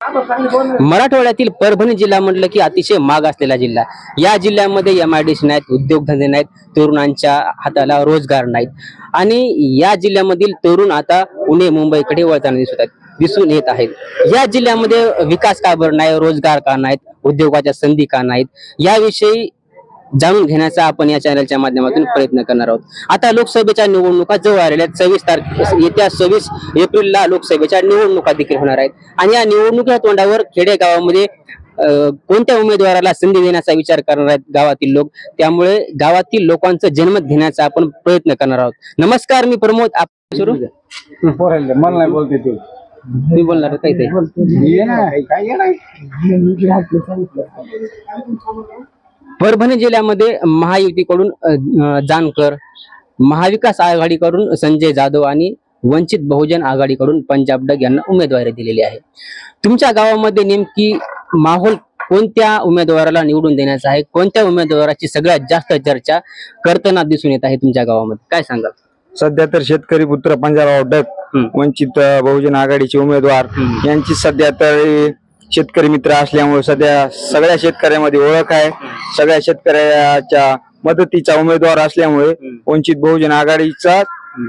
मराठवाड्यातील परभणी जिल्हा म्हटलं की अतिशय माग असलेला जिल्हा. या जिल्ह्यामध्ये एम आय डी सी नाहीत उद्योगधंदे नाहीत तरुणांच्या हाताला रोजगार नाहीत. आणि या जिल्ह्यामधील तरुण आता पुणे मुंबईकडे वळताना दिसत आहेत दिसून येत आहेत. या जिल्ह्यामध्ये विकास का बरं नाही रोजगार का नाहीत उद्योगाच्या संधी का नाहीत? याविषयी जाणून घेण्याचा आपण या चॅनलच्या माध्यमातून प्रयत्न करणार आहोत. आता लोकसभेच्या निवडणुका जवळ आलेल्या सव्वीस तारखे येत्या सव्वीस एप्रिलला लोकसभेच्या निवडणुका देखील होणार आहेत. आणि या निवडणुकीच्या तोंडावर खेडेगावामध्ये कोणत्या उमेदवाराला संधी देण्याचा विचार करणार आहेत गावातील लोक? त्यामुळे गावातील लोकांचं जनमत घेण्याचा आपण प्रयत्न करणार आहोत. नमस्कार मी प्रमोद. आप- सुरू? पोरायला मला नाही बोलते तू. मी बोलणार नाही परभणी जिल्ह्यामध्ये महायुतीकडून जानकर महाविकास आघाडीकडून संजय जाधव आणि वंचित बहुजन आघाडीकडून पंजाब डग यांना उमेदवारी दिलेली आहे तुमच्या गावामध्ये नेमकी माहोल कोणत्या उमेदवाराला निवडून देण्याचा आहे कोणत्या उमेदवाराची सगळ्यात जास्त चर्चा करताना दिसून येत आहे तुमच्या गावामध्ये काय सांगाल सध्या तर शेतकरी पुत्र पंजाबराव हम्म. वंचित बहुजन आघाडीचे उमेदवार. यांची सध्या तर शेतकरी मित्र असल्यामुळे सध्या सगळ्या शेतकऱ्यामध्ये ओळख आहे. सगळ्या शेतकऱ्याच्या मदतीचा उमेदवार असल्यामुळे वंचित बहुजन आघाडीचा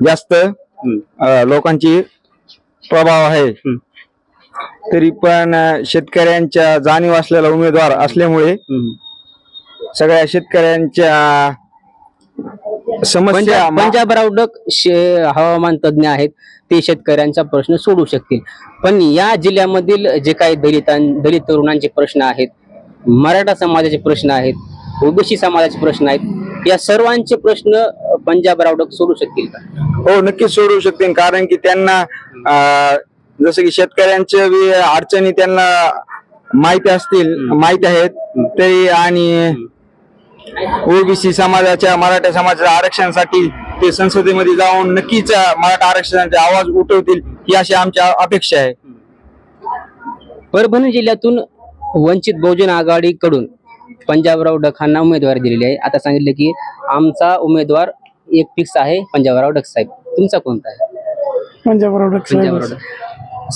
जास्त लोकांची प्रभाव आहे. तरी पण शेतकऱ्यांच्या जाणीव असलेला उमेदवार असल्यामुळे सगळ्या शेतकऱ्यांच्या समस्या पंजाब पंजाबराव डक शे- हवामान तज्ञ आहेत. ते शेतकऱ्यांचा प्रश्न सोडू शकतील. पण या जिल्ह्यामधील जे काही दलितां दलित तरुणांचे प्रश्न आहेत मराठा समाजाचे प्रश्न आहेत ओबीसी समाजाचे प्रश्न आहेत या सर्वांचे प्रश्न पंजाबराव डक सोडू शकतील का? हो नक्कीच सोडवू शकतील. कारण की त्यांना अं, जसं की शेतकऱ्यांच्या अडचणी त्यांना माहिती असतील माहिती आहेत तरी आणि ओबीसी समाजाच्या मराठा समाजाच्या आरक्षणासाठी ते संसदेमध्ये जाऊन नक्कीच मराठा आरक्षणाचा आवाज उठवतील ही अशी आमची अपेक्षा आहे. परभणी जिल्ह्यातून वंचित बहुजन आघाडीकडून पंजाबराव डखांना उमेदवारी दिलेली आहे. आता सांगितलं की आमचा उमेदवार एक फिक्स आहे पंजाबराव डक साहेब तुमचा कोणता आहे? पंजाबराव पंजाबराव डक.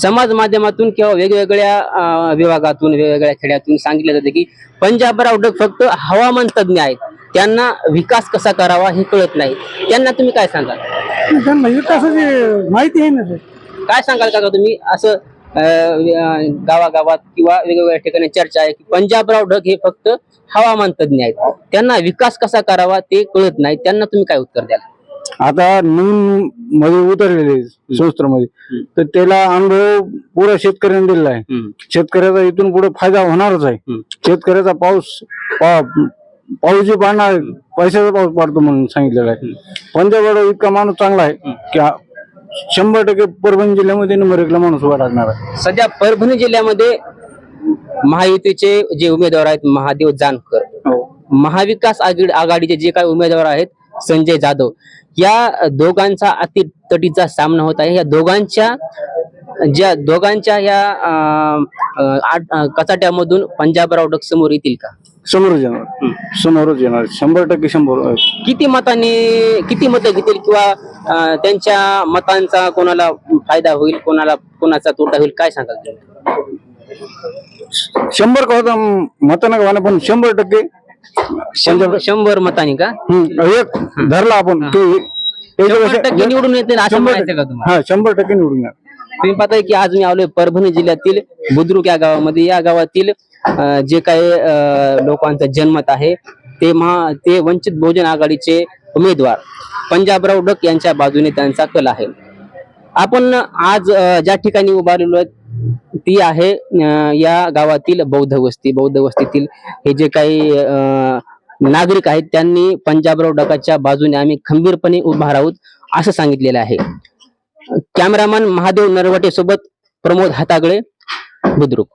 समाज माध्यमातून किंवा वेगवेगळ्या विभागातून वेगवेगळ्या खेड्यातून सांगितलं जाते की पंजाबराव डक फक्त हवामान तज्ञ आहेत. त्यांना विकास कसा करावा हे कळत नाही. त्यांना तुम्ही काय सांगाल? त्यांना विकासाची माहिती आहे ना काय सांगाल का तुम्ही? असं गावागावात किंवा वेगवेगळ्या ठिकाणी चर्चा आहे की पंजाबराव ढग हे फक्त हवामान तज्ञ आहेत. त्यांना विकास कसा करावा ते कळत नाही. त्यांना तुम्ही काय उत्तर द्याल? आता नवीन मध्ये उतरलेले संस्थेमध्ये. तर त्याला अनुभव पुरा शेतकऱ्यांनी दिलेला आहे. शेतकऱ्याचा इथून पुढे फायदा होणारच आहे. शेतकऱ्याचा पाऊस पाऊस जे पाडणार पैशाचा पाऊस पडतो म्हणून सांगितलेला आहे. पंजाबराव इतका माणूस चांगला आहे की हा शंभर टक्के परभणी जिल्ह्यामध्ये नंबर एकला माणूस उभा लागणार आहे. सध्या परभणी जिल्ह्यामध्ये महायुतीचे जे उमेदवार आहेत महादेव जानकर. महाविकास आघाडी- आघाडीचे जे काही उमेदवार आहेत संजय जाधव. या दोघांचा अति तटीचा सामना होत आहे. या दोघांच्या ज्या दोघांच्या या कचाट्यामधून पंजाबराव डक समोर येतील का? समोरच येणार. समोरच येणार. शंभर टक्के शंभर. किती मतांनी किती मतं घेतील किंवा त्यांच्या मतांचा कोणाला फायदा होईल कोणाला कोणाचा तोटा होईल काय सांगाल शंभर होता? मतानं पण शंभर टक्के शंभर शंभर मतांनी का? हम्म, एक धरला आपण शंभर टक्के निवडून येतील असं शंभर म्हणायचं का तुम्हाला? हा शंभर टक्के निवडून येणार. तुम्ही पाहताय की आज मी आलोय परभणी जिल्ह्यातील बुद्रुक या गावामध्ये. या गावातील अं, जे काही अं, लोकांचं जनमत आहे ते महा ते वंचित बहुजन आघाडीचे उमेदवार पंजाबराव डक यांच्या बाजूने त्यांचा कल आहे. आपण आज अं, ज्या ठिकाणी उभारलेलो आहे ती आहे या गावातील बौद्ध वस्ती. बौद्ध वस्तीतील हे जे काही अं, नागरिक आहेत त्यांनी पंजाबराव डकाच्या बाजूने आम्ही खंबीरपणे उभा राहूत असं सांगितलेलं आहे. कॅमेरामन महादेव नरवटे सोबत प्रमोद हातागळे बुद्रुक.